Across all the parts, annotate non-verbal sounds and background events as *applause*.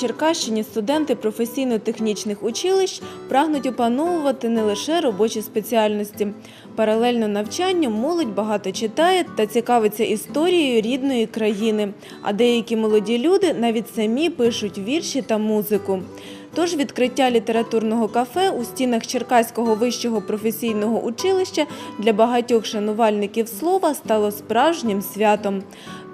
Черкащині студенти професійно-технічних училищ прагнуть опановувати не лише робочі спеціальності. Паралельно навчанню молодь багато читає та цікавиться історією рідної країни. А деякі молоді люди навіть самі пишуть вірші та музику. Тож відкриття літературного кафе у стінах Черкаського вищого професійного училища для багатьох шанувальників слова стало справжнім святом.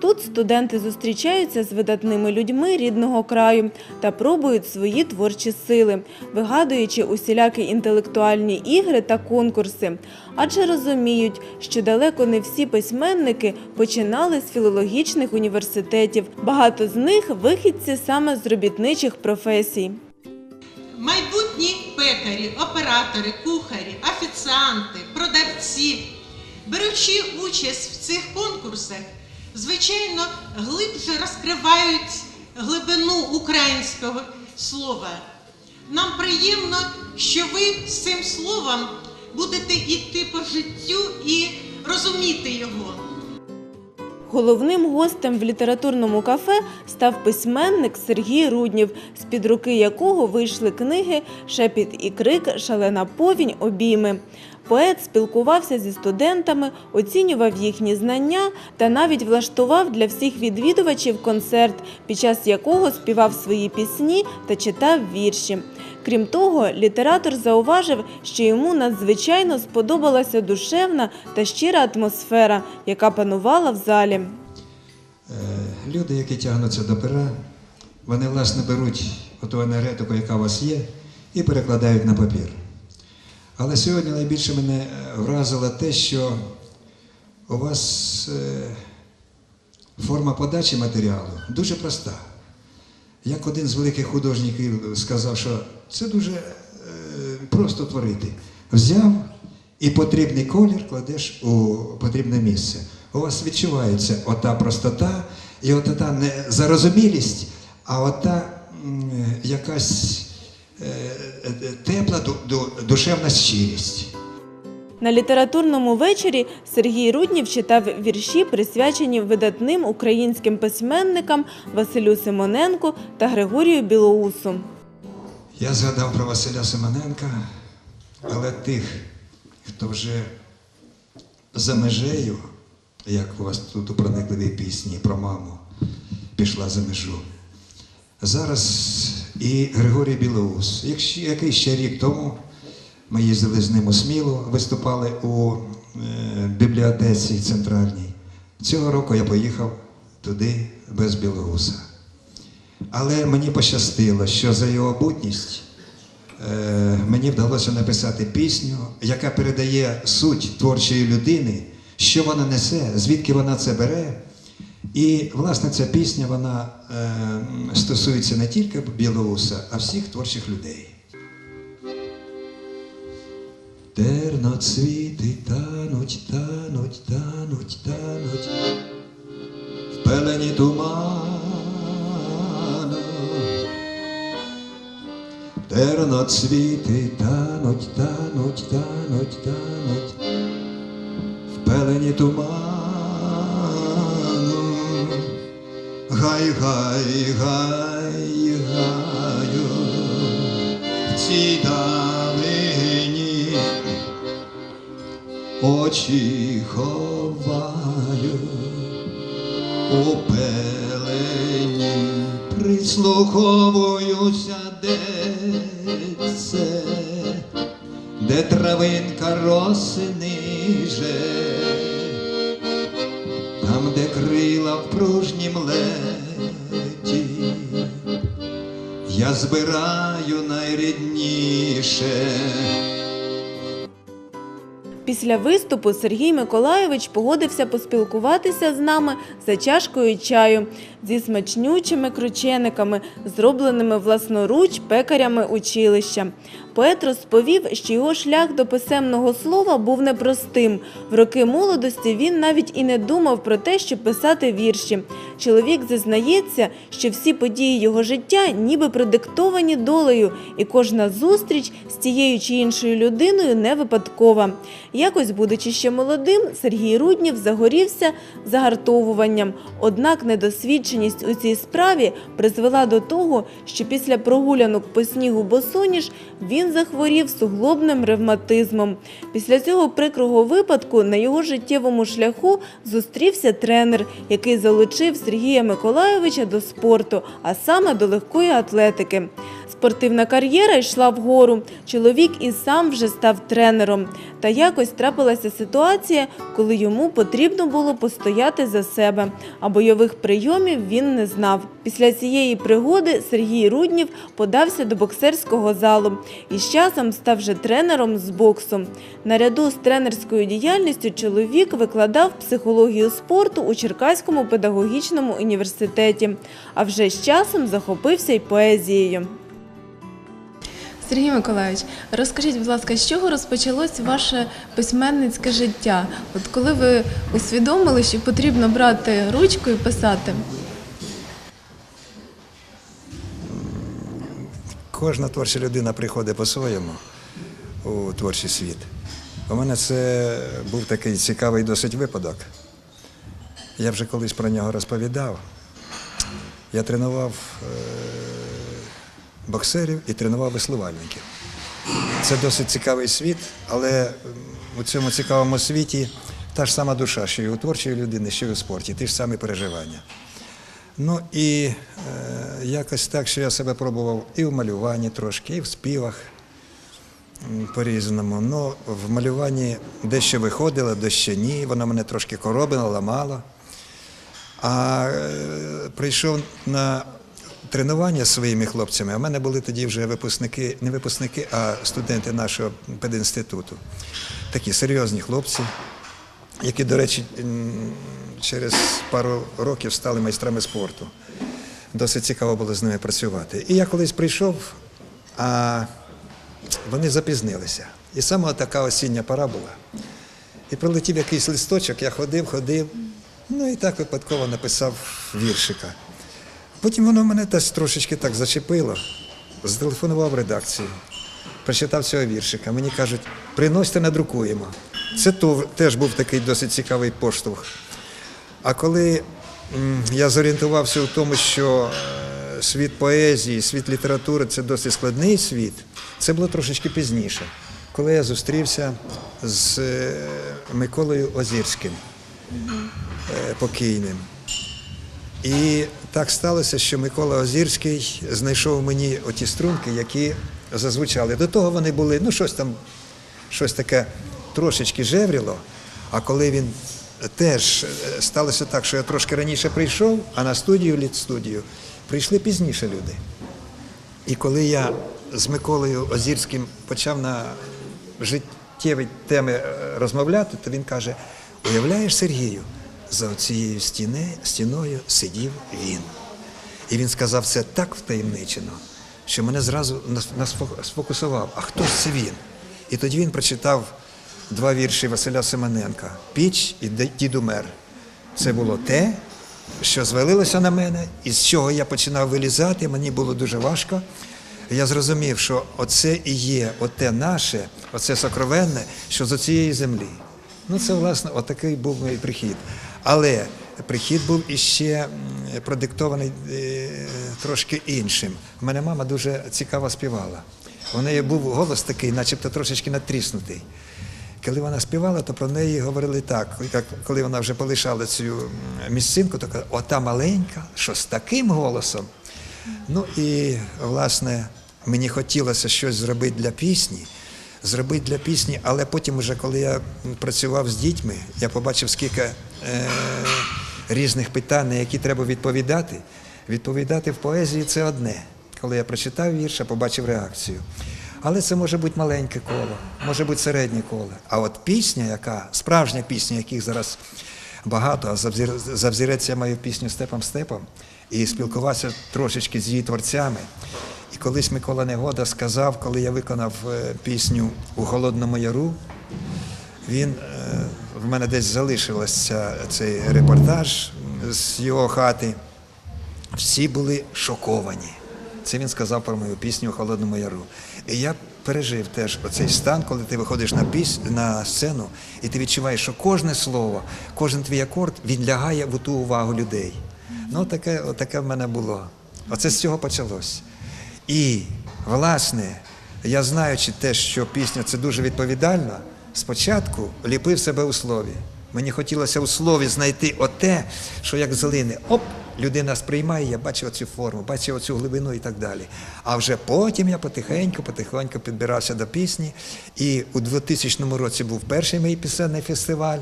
Тут студенти зустрічаються з видатними людьми рідного краю та пробують свої творчі сили, вигадуючи усілякі інтелектуальні ігри та конкурси. Адже розуміють, що далеко не всі письменники починали з філологічних університетів. Багато з них вихідці саме з робітничих професій. Майбутні пекарі, оператори, кухарі, офіціанти, продавці, беручи участь в цих конкурсах, звичайно, глибше розкривають глибину українського слова. Нам приємно, що ви з цим словом будете йти по життю і розуміти його. Головним гостем в літературному кафе став письменник Сергій Руднів, з-під руки якого вийшли книги Шепіт і крик, Шалена повінь, обійми. Поет спілкувався зі студентами, оцінював їхні знання та навіть влаштував для всіх відвідувачів концерт, під час якого співав свої пісні та читав вірші. Крім того, літератор зауважив, що йому надзвичайно сподобалася душевна та щира атмосфера, яка панувала в залі. Е, Люди, які тягнуться до пера, вони власне беруть оту енергетику, яка у вас є, і перекладають на папір. Але сьогодні найбільше мене вразило те, що у вас е, форма подачі матеріалу дуже проста. Як один з великих художників сказав, що це дуже е, просто творити. Взяв і потрібний колір кладеш у потрібне місце. У вас відчувається ота простота і ота та не а ота м, якась е, е, тепла ду- ду- душевна щирість. На літературному вечорі Сергій Руднів читав вірші, присвячені видатним українським письменникам Василю Симоненку та Григорію Білоусу. Я згадав про Василя Симоненка, але тих, хто вже за межею, як у вас тут у проникливій пісні про маму, пішла за межу. Зараз і Григорій Білоус. Якщо який ще рік тому ми їздили з ним у Смілу, виступали у е, бібліотеці центральній. Цього року я поїхав туди без Білоуса. Але мені пощастило, що за його будність е, мені вдалося написати пісню, яка передає суть творчої людини, що вона несе, звідки вона це бере. І, власне, ця пісня вона е, стосується не тільки Білоуса, а всіх творчих людей. Терноцвіти тануть, тануть, тануть, тануть, в пелені туману. Терноцвіти тануть, тануть, тануть, тануть, в пелені туману. Гай, гай, гай, гаю, в цій очі ховаю у пелені, прислуховуюся, де це, де травинка росиниже, там, де крила в пружнім леті, я збираю найрідніше. Після виступу Сергій Миколайович погодився поспілкуватися з нами за чашкою чаю зі смачнючими кручениками, зробленими власноруч пекарями училища. Поет розповів, що його шлях до писемного слова був непростим. В роки молодості він навіть і не думав про те, щоб писати вірші. Чоловік зізнається, що всі події його життя ніби продиктовані долею, і кожна зустріч з тією чи іншою людиною не випадкова. Якось, будучи ще молодим, Сергій Руднів загорівся загартовуванням. Однак недосвідченість у цій справі призвела до того, що після прогулянок по снігу босоніж він захворів суглобним ревматизмом. Після цього прикрого випадку на його життєвому шляху зустрівся тренер, який залучив Сергія Миколайовича до спорту, а саме до легкої атлетики. Спортивна кар'єра йшла вгору. Чоловік і сам вже став тренером. Та якось трапилася ситуація, коли йому потрібно було постояти за себе, а бойових прийомів він не знав. Після цієї пригоди Сергій Руднів подався до боксерського залу і з часом став вже тренером з боксу. Наряду з тренерською діяльністю чоловік викладав психологію спорту у Черкаському педагогічному університеті, а вже з часом захопився й поезією. Сергій Миколаївич, розкажіть, будь ласка, з чого розпочалось ваше письменницьке життя? От коли ви усвідомили, що потрібно брати ручку і писати? Кожна творча людина приходить по-своєму у творчий світ. У мене це був такий цікавий досить випадок. Я вже колись про нього розповідав. Я тренував е, боксерів і тренував веслувальників. Це досить цікавий світ, але у цьому цікавому світі та ж сама душа, що і у творчої людини, що й у спорті, ті ж самі переживання. Ну і е, якось так, що я себе пробував і в малюванні трошки, і в співах по-різному. Ну, в малюванні дещо виходило, дещо ні, воно мене трошки коробило, ламало. А е, прийшов на тренування своїми хлопцями. а в мене були тоді вже випускники, не випускники, а студенти нашого пединституту. Такі серйозні хлопці, які, до речі, через пару років стали майстрами спорту. Досить цікаво було з ними працювати. І я колись прийшов, а вони запізнилися. І саме така осіння пора була. І прилетів якийсь листочок, я ходив, ходив, ну і так випадково написав віршика. Потім воно мене теж трошечки так зачепило. Зателефонував редакцію, прочитав цього віршика. Мені кажуть, приносьте, надрукуємо. Це теж був такий досить цікавий поштовх. А коли я зорієнтувався у тому, що е, світ поезії, світ літератури це досить складний світ, це було трошечки пізніше, коли я зустрівся з е, Миколою Озірським, е, покійним. І так сталося, що Микола Озірський знайшов мені оті струнки, які зазвучали. До того вони були, ну щось там, щось таке трошечки жевріло. А коли він теж е, сталося так, що я трошки раніше прийшов, а на студію, літстудію, прийшли пізніше люди. І коли я з Миколою Озірським почав на життєві теми е, розмовляти, то він каже: уявляєш, Сергію, за цією стіни, стіною сидів він. І він сказав це так втаємничено, що мене зразу нас- сфокусував. А хто ж це він? І тоді він прочитав два вірші Василя Семененка Піч і Дідумер. Це було те, що звалилося на мене, і з чого я починав вилізати, мені було дуже важко. Я зрозумів, що оце і є оте наше, оце сокровенне, що з цієї землі. Ну, це, власне, отакий був мій прихід. Але прихід був іще продиктований е, трошки іншим. У мене мама дуже цікаво співала. У неї був голос такий, начебто трошечки натріснутий. Коли вона співала, то про неї говорили так, коли вона вже полишала цю місцинку, то казала, ота маленька, що з таким голосом. Ну і власне мені хотілося щось зробити для пісні, зробити для пісні, але потім, уже коли я працював з дітьми, я побачив, скільки різних питань, на які треба відповідати. Відповідати в поезії це одне. Коли я прочитав вірш, я побачив реакцію. Але це може бути маленьке коло, може бути середнє коло. А от пісня, яка справжня пісня, яких зараз багато, а за взір- я маю пісню Степом Степом і спілкувався трошечки з її творцями. І колись Микола Негода сказав, коли я виконав е, пісню у Холодному Яру, він е, в мене десь залишився цей репортаж з його хати. Всі були шоковані. Це він сказав про мою пісню у Холодному Яру. І я пережив теж оцей стан, коли ти виходиш на піс... на сцену, і ти відчуваєш, що кожне слово, кожен твій акорд він лягає в ту увагу людей. Ну, таке, таке в мене було. Оце з цього почалось. І, власне, я знаючи те, що пісня це дуже відповідальна, спочатку ліпив себе у слові. Мені хотілося у слові знайти оте, що як злине, оп, людина сприймає, я бачу оцю форму, бачу оцю глибину і так далі. А вже потім я потихеньку, потихеньку підбирався до пісні. І у 2000 році був перший мій пісенний фестиваль.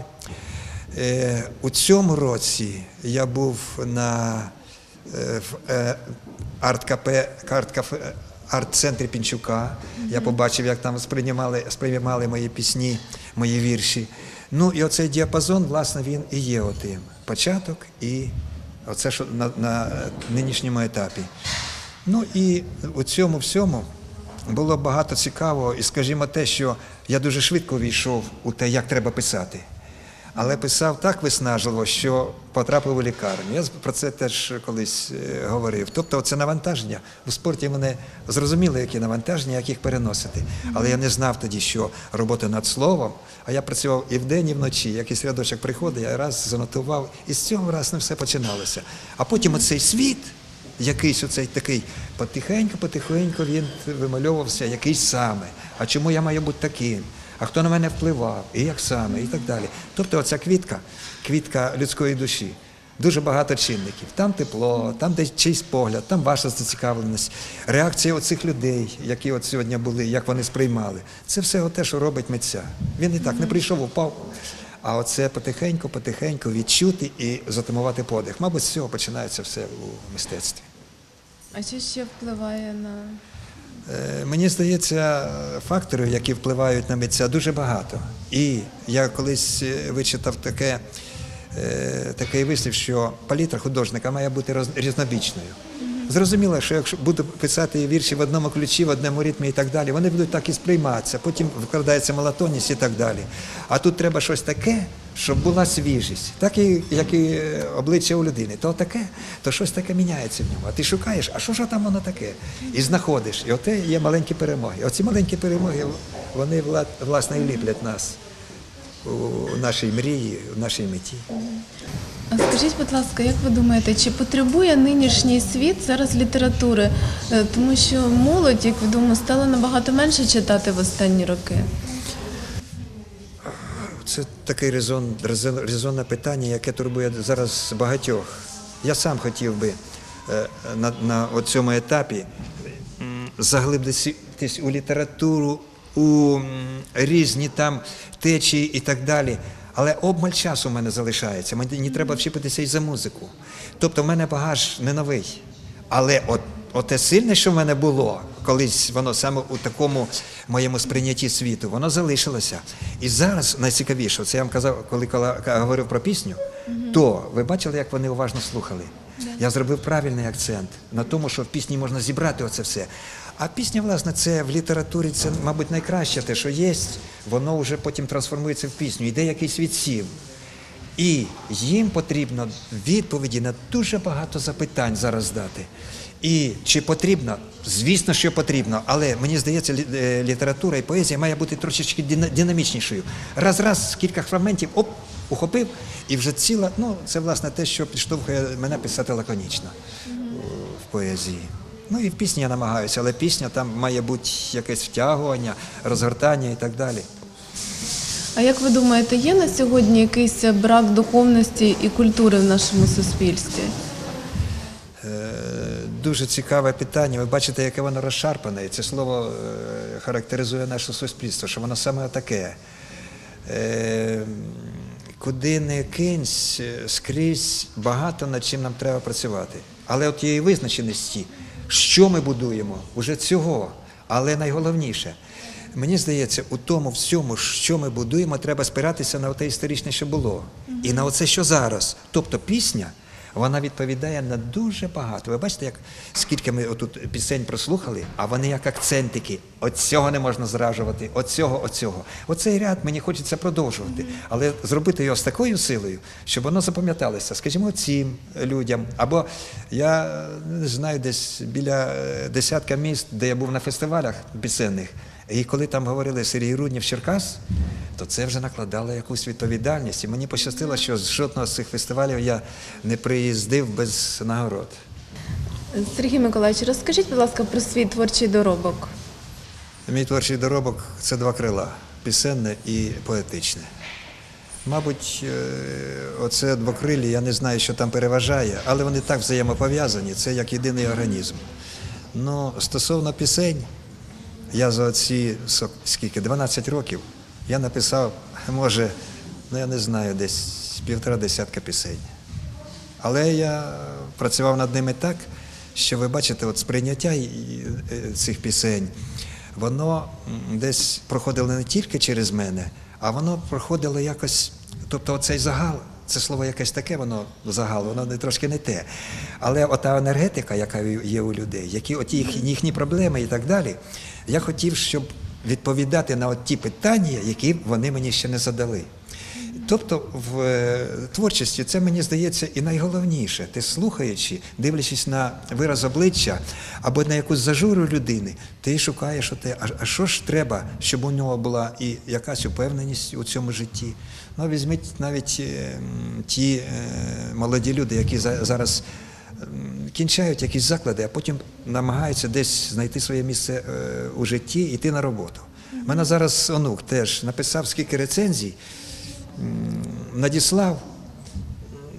Е, у цьому році я був на е, е, арт-кафе, арт-центрі Пінчука. Я побачив, як там сприймали, сприймали мої пісні, мої вірші. Ну і оцей діапазон, власне, він і є отим. Початок і оце, що на, на нинішньому етапі. Ну і у цьому всьому було багато цікавого, і скажімо те, що я дуже швидко війшов у те, як треба писати. Але писав так виснажливо, що потрапив у лікарню. Я про це теж колись е, говорив. Тобто, це навантаження у спорті мене зрозуміло, які навантаження, як їх переносити. Але я не знав тоді, що робота над словом. А я працював і вдень, і вночі. Якийсь рядочок приходить, я раз занотував, і з цього раз не все починалося. А потім оцей світ, якийсь оцей такий, потихеньку, потихеньку він вимальовувався, якийсь саме. А чому я маю бути таким? А хто на мене впливав, і як саме, і так далі. Тобто оця квітка, квітка людської душі. Дуже багато чинників. Там тепло, там десь чийсь погляд, там ваша зацікавленість, реакція оцих людей, які от сьогодні були, як вони сприймали. Це все те, що робить митця. Він і так не прийшов, упав. А оце потихеньку, потихеньку відчути і затамувати подих. Мабуть, з цього починається все у мистецтві. А що ще впливає на Мені здається, факторів, які впливають на митця, дуже багато. І я колись е, вичитав таке, е, такий вислів, що палітра художника має бути різнобічною. Зрозуміло, що якщо буду писати вірші в одному ключі, в одному ритмі і так далі, вони будуть так і сприйматися, потім вкладається монотонність і так далі. А тут треба щось таке, щоб була свіжість, так і як і е, обличчя у людини. То таке, то щось таке міняється в ньому. А ти шукаєш, а що ж там воно таке? І знаходиш. І оте є маленькі перемоги. Оці маленькі перемоги, вони власне і ліплять нас у нашій мрії, у нашій меті. А скажіть, будь ласка, як ви думаєте, чи потребує нинішній світ зараз літератури? Е, Тому що молодь, як відомо, стала набагато менше читати в останні роки. Це таке резон, резон- резонне питання, яке турбує зараз багатьох. Я сам хотів би е, на, на цьому етапі заглибитись у літературу, у різні там течії і так далі. Але обмаль часу в мене залишається. Мені треба вчепитися і за музику. Тобто в мене багаж не новий. Але от, оте сильне, що в мене було, колись воно саме у такому моєму сприйнятті світу, воно залишилося. І зараз найцікавіше, це я вам казав, коли кола- говорив про пісню, то ви бачили, як вони уважно слухали. Я зробив правильний акцент на тому, що в пісні можна зібрати оце все. А пісня, власне, це в літературі це, мабуть, найкраще те, що є, воно вже потім трансформується в пісню, йде якийсь відсів. І їм потрібно відповіді на дуже багато запитань зараз дати. І чи потрібно? Звісно, що потрібно, але мені здається, е, література і поезія має бути трошечки динамічнішою. Раз-раз, кілька фрагментів, оп, ухопив, і вже ціла. Ну, це власне те, що підштовхує мене писати лаконічно в поезії. Ну і в пісні я намагаюся, але пісня там має бути якесь втягування, розгортання і так далі. А як ви думаєте, є на сьогодні якийсь брак духовності і культури в нашому суспільстві? Е, Дуже цікаве питання. Ви бачите, яке воно розшарпане. І це слово е, характеризує наше суспільство, що воно саме таке. Е, Куди не кинься, скрізь багато над чим нам треба працювати. Але от є і визначеності, що ми будуємо, уже цього. Але найголовніше, мені здається, у тому всьому, що ми будуємо, треба спиратися на те історичне, що було. І на оце, що зараз. Тобто пісня вона відповідає на дуже багато. Ви бачите, як скільки ми отут пісень прослухали, а вони як акцентики. От цього не можна зражувати, от цього, от цього. Оцей ряд мені хочеться продовжувати, але зробити його з такою силою, щоб воно запам'яталося, скажімо, цим людям. Або я е, не знаю, десь біля е, десятка міст, де я був на фестивалях пісенних. І коли там говорили Сергій Руднів Черкас, то це вже накладало якусь відповідальність. І мені пощастило, що з жодного з цих фестивалів я не приїздив без нагород. Сергій Миколаївич, розкажіть, будь ласка, про свій творчий доробок. Мій творчий доробок це два крила пісенне і поетичне. Мабуть, е, оце двокрилі, я не знаю, що там переважає, але вони так взаємопов'язані, це як єдиний організм. Ну, стосовно пісень, я за со- скільки, 12 років, я написав, може, ну я не знаю, десь півтора десятка пісень. Але я працював над ними так, що ви бачите, от сприйняття е, цих пісень, воно десь проходило не тільки через мене, а воно проходило якось, тобто оцей загал. Це слово якесь таке, воно загал, воно не трошки не те. Але ота енергетика, яка є у людей, які от їх, їхні проблеми і так далі, я хотів, щоб відповідати на ті питання, які вони мені ще не задали. Тобто в е, творчості це мені здається і найголовніше. Ти слухаючи, дивлячись на вираз обличчя або на якусь зажуру людини, ти шукаєш оте, а, що ж треба, щоб у нього була і якась упевненість у цьому житті. Ну, візьміть навіть е, ті е, молоді люди, які за- зараз кінчають якісь заклади, а потім намагаються десь знайти своє місце у житті і йти на роботу. У мене зараз онук теж написав скільки рецензій, надіслав.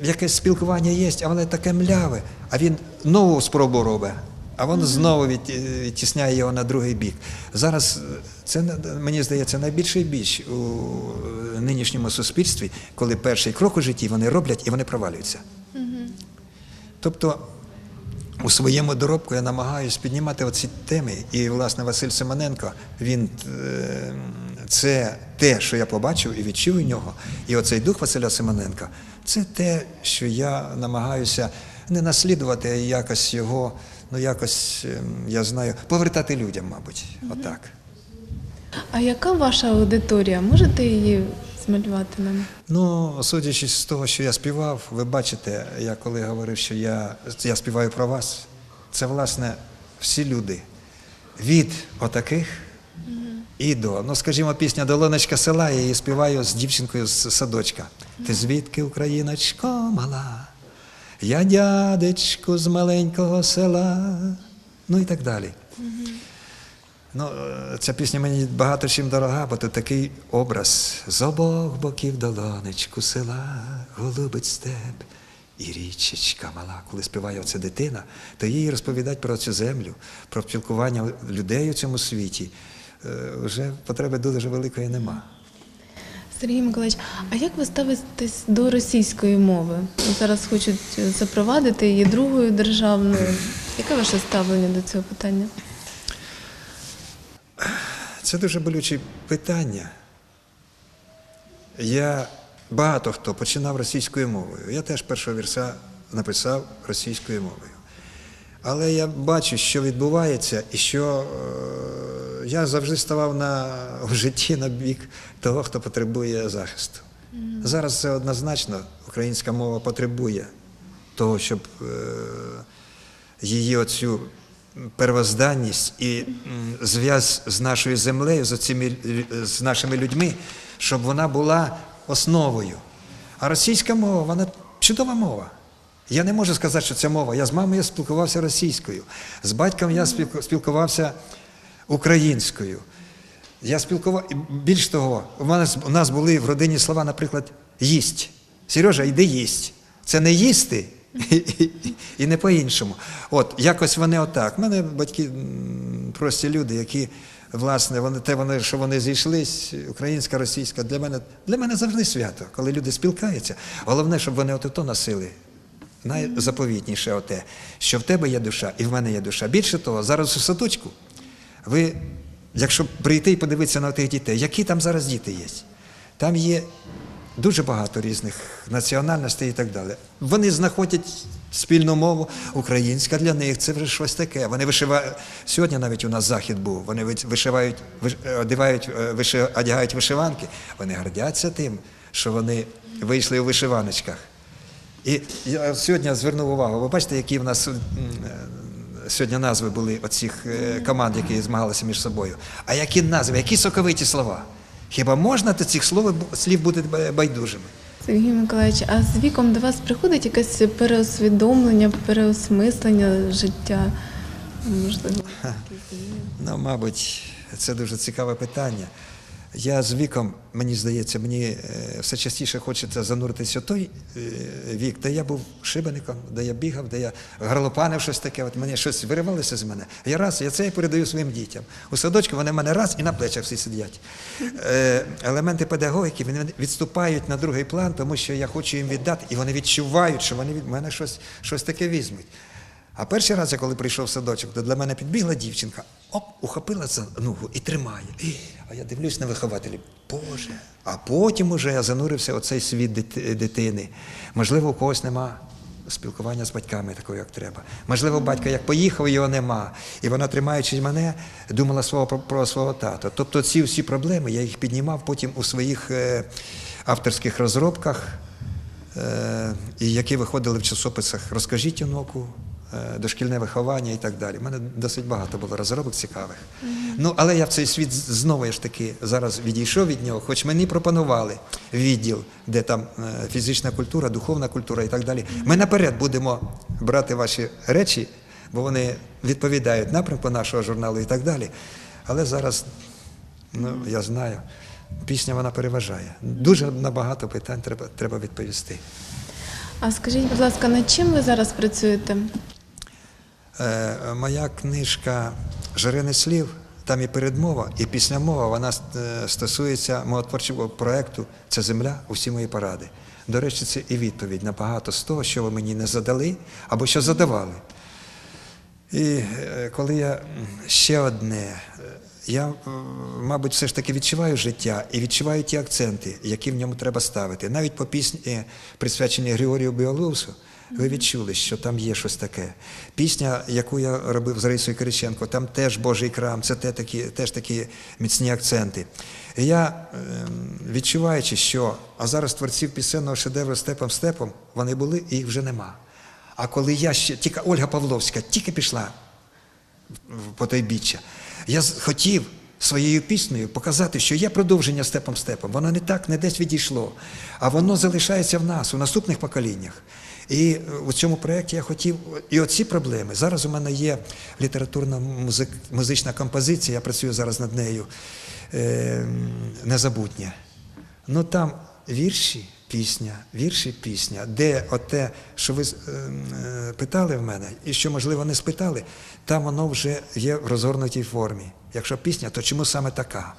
Якесь спілкування є, але таке мляве. А він нову спробу робить, а він знову від, відтісняє його на другий бік. Зараз е, це мені здається найбільший біч у е, нинішньому суспільстві, коли перший крок у житті вони роблять і вони провалюються. Тобто у своєму доробку я намагаюся піднімати оці теми. І, власне, Василь Семененко, він е, це те, що я побачив і відчув у нього. І оцей дух Василя Семененка це те, що я намагаюся не наслідувати, а якось його, ну якось, ем, я знаю, повертати людям, мабуть. Отак. А яка ваша аудиторія? Можете її змалювати нам? Ну, судячи з того, що я співав, ви бачите, я коли говорив, що я, я співаю про вас, це власне всі люди. Від отаких і до. Ну, скажімо, пісня Долоночка села, я її співаю з дівчинкою з садочка. Ти звідки, Україночко мала? Я дядечку з маленького села. Ну і так далі. Ну, е, ця пісня мені багато чим дорога, бо тут такий образ з обох боків долонечку села, голубить степ і річечка мала. Коли співає оця дитина, то їй розповідають про цю землю, про спілкування людей у цьому світі. Е, Вже потреби дуже великої нема. Сергій Миколаївич, а як ви ставитесь до російської мови? Зараз хочуть запровадити її другою державною. Яке ваше ставлення до цього питання? Це дуже болюче питання. Я багато хто починав російською мовою. Я теж першого вірса написав російською мовою. Але я бачу, що відбувається, і що е, я завжди ставав на, *laughs* в житті на бік того, хто потребує захисту. Зараз це однозначно, українська мова потребує того, щоб е, її оцю первозданність і м, зв'яз з нашою землею, з, оціми, з нашими людьми, щоб вона була основою. А російська мова, вона чудова мова. Я не можу сказати, що це мова. Я з мамою спілкувався російською, з батьком я спілку- спілкувався українською. Я спілкував більш того, у нас, у нас були в родині слова, наприклад, їсть. Сережа, йди їсть. Це не їсти і не по-іншому. От, якось вони отак. У мене батьки прості люди, які, власне, вони, те, вони, що вони зійшлись, українська, російська, для мене, для мене завжди свято, коли люди спілкаються. Головне, щоб вони от ото носили. Найзаповітніше оте, що в тебе є душа і в мене є душа. Більше того, зараз у садочку ви, якщо прийти і подивитися на тих дітей, які там зараз діти є? Там є дуже багато різних національностей і так далі. Вони знаходять спільну мову, українська для них це вже щось таке. Вони вишивають сьогодні. Навіть у нас захід був. Вони вишивають, виш- одягають, е, одягають вишиванки. Вони гордяться тим, що вони вийшли у вишиваночках. І я сьогодні звернув увагу. Ви бачите, які в нас е, сьогодні назви були оцих е, команд, які змагалися між собою. А які назви, які соковиті слова? Хіба можна до цих слов, слів бути байдужими? Сергій Миколаївич, а з віком до вас приходить якесь переосвідомлення, переосмислення життя? Можливо. Ну, мабуть, це дуже цікаве питання. Я з віком, мені здається, мені е, все частіше хочеться зануритися в той е, вік, де я був шибеником, де я бігав, де я гарлопанив щось таке. От мені щось виривалося з мене. Я раз, я це і передаю своїм дітям. У садочку вони в мене раз і на плечах всі сидять. Е, Елементи педагогіки вони відступають на другий план, тому що я хочу їм віддати, і вони відчувають, що вони від мене щось, щось таке візьмуть. А перший раз, я коли прийшов в садочок, то для мене підбігла дівчинка, оп, ухопила за ногу і тримає. А я дивлюсь на вихователів. Боже. А потім уже я занурився у цей світ дитини. Можливо, у когось нема спілкування з батьками такого, як треба. Можливо, батько як поїхав, його нема. І вона, тримаючи мене, думала свого, про, свого тата. Тобто ці всі проблеми я їх піднімав потім у своїх е, авторських розробках е, які виходили в часописах Розкажіть онуку, дошкільне виховання і так далі. У мене досить багато було розробок цікавих. Ну, але я в цей світ знову ж таки зараз відійшов від нього, хоч мені пропонували відділ, де там е, фізична культура, духовна культура і так далі. Ми наперед будемо брати ваші речі, бо вони відповідають напрямку нашого журналу і так далі. Але зараз Ну, я знаю. Пісня вона переважає. Дуже на багато питань треба, треба відповісти. А скажіть, будь ласка, над чим ви зараз працюєте? Е, моя книжка Жарини слів, там і передмова, і піснямова, вона е, стосується мого творчого проєкту Це земля, усі мої поради. До речі, це і відповідь на багато з того, що ви мені не задали або що задавали. І е, коли я ще одне, я, мабуть, все ж таки відчуваю життя і відчуваю ті акценти, які в ньому треба ставити. Навіть по пісні, присвяченій Григорію Біолусу, ви відчули, що там є щось таке. Пісня, яку я робив з Раїсою Кириченко, там теж Божий крам, це те такі, теж такі міцні акценти. І я, ем, відчуваючи, що а зараз творців пісенного шедевру степом степом, вони були і їх вже нема. А коли я ще, тільки Ольга Павловська тільки пішла по той біччя, я хотів своєю піснею показати, що є продовження степом степом. Воно не так, не десь відійшло, а воно залишається в нас, у наступних поколіннях. І е, у цьому проєкті я хотів і оці проблеми. Зараз у мене є літературна музик, музична композиція, я працюю зараз над нею е, незабутнє. Ну там вірші, пісня, вірші, пісня, де оте, що ви е, е, питали в мене, і що, можливо, не спитали, там воно вже є в розгорнутій формі. Якщо пісня, то чому саме така?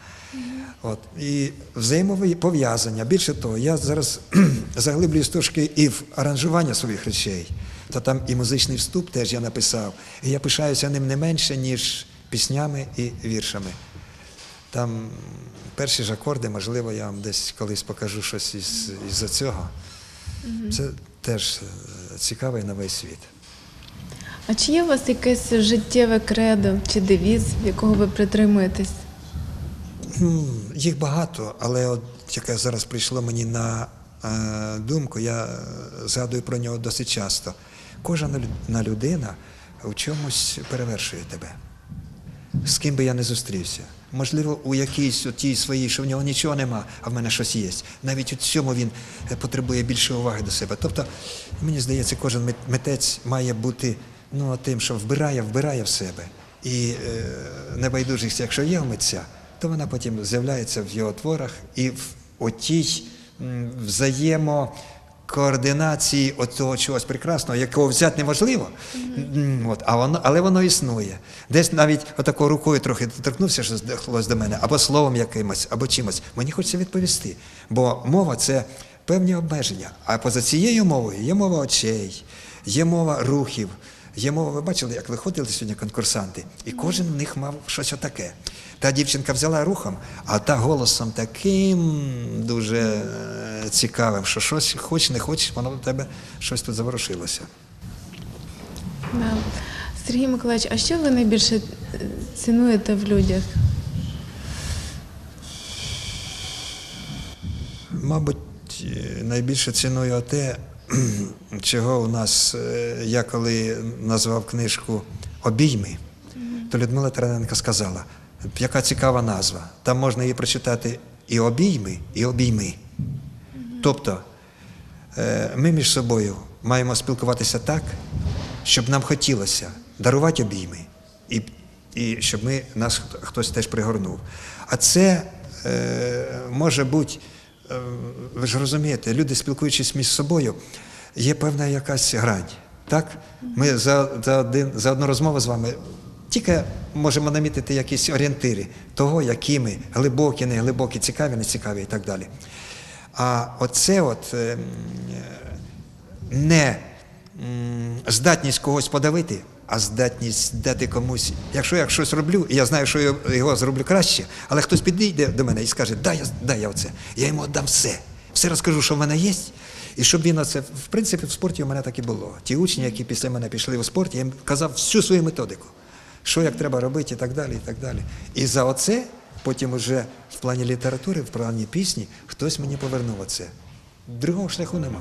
От. І взаємопов'язання. Більше того, я зараз *clears throat* заглиблююсь трошки і в аранжування своїх речей. То там і музичний вступ теж я написав. І я пишаюся ним не менше, ніж піснями і віршами. Там перші ж акорди, можливо, я вам десь колись покажу щось із, із цього. Це теж е, цікавий новий світ. А чи є у вас якесь життєве кредо чи девіз, якого ви притримуєтесь? М, Їх багато, але от яке зараз прийшло мені на е, думку, я е, згадую про нього досить часто. Кожна людина в чомусь перевершує тебе. З ким би я не зустрівся. Можливо, у якійсь тій своїй, що в нього нічого нема, а в мене щось є. Навіть у цьому він е, потребує більше уваги до себе. Тобто, мені здається, кожен митець має бути ну, тим, що вбирає, вбирає в себе. І е, небайдужість, якщо є у митця, то вона потім з'являється в його творах і в отій взаємо координації от того чогось прекрасного, якого взяти неможливо, М, от, а воно, але воно існує. Десь навіть отакою рукою трохи доторкнувся, що хтось до мене, або словом якимось, або чимось. Мені хочеться відповісти. Бо мова це певні обмеження. А поза цією мовою є мова очей, є мова рухів, Є мова, ви бачили, як виходили сьогодні конкурсанти, і кожен з них мав щось отаке. Та дівчинка взяла рухом, а та голосом таким дуже е, цікавим, що щось хоч не хочеш, воно в тебе щось тут заворушилося. Да. Сергій Миколаївич, а що ви найбільше е, цінуєте в людях? Мабуть, е, найбільше ціную те, *clears throat* чого у нас, е, я коли назвав книжку Обійми, то Людмила Тараненко сказала, яка цікава назва. Там можна її прочитати і обійми, і обійми. Тобто е, ми між собою маємо спілкуватися так, щоб нам хотілося дарувати обійми, і, і щоб ми, нас хтось теж пригорнув. А це е, може бути, ви ж розумієте, люди, спілкуючись між собою, є певна якась грань. Так? Ми за, за, один, за одну розмову з вами тільки можемо намітити якісь орієнтири того, які ми глибокі, не глибокі, цікаві, не цікаві і так далі. А оце от е, не здатність когось подавити, а здатність дати комусь. Якщо я щось роблю, і я знаю, що я його зроблю краще, але хтось підійде до мене і скаже, дай я, дай я оце. Я йому віддам все. Все розкажу, що в мене є. І щоб він оце, в принципі, в спорті у мене так і було. Ті учні, які після мене пішли у спорт, я їм казав всю свою методику, що як треба робити, і так далі. І так далі. І за оце потім уже в плані літератури, в плані пісні, хтось мені повернув оце. Другого шляху нема.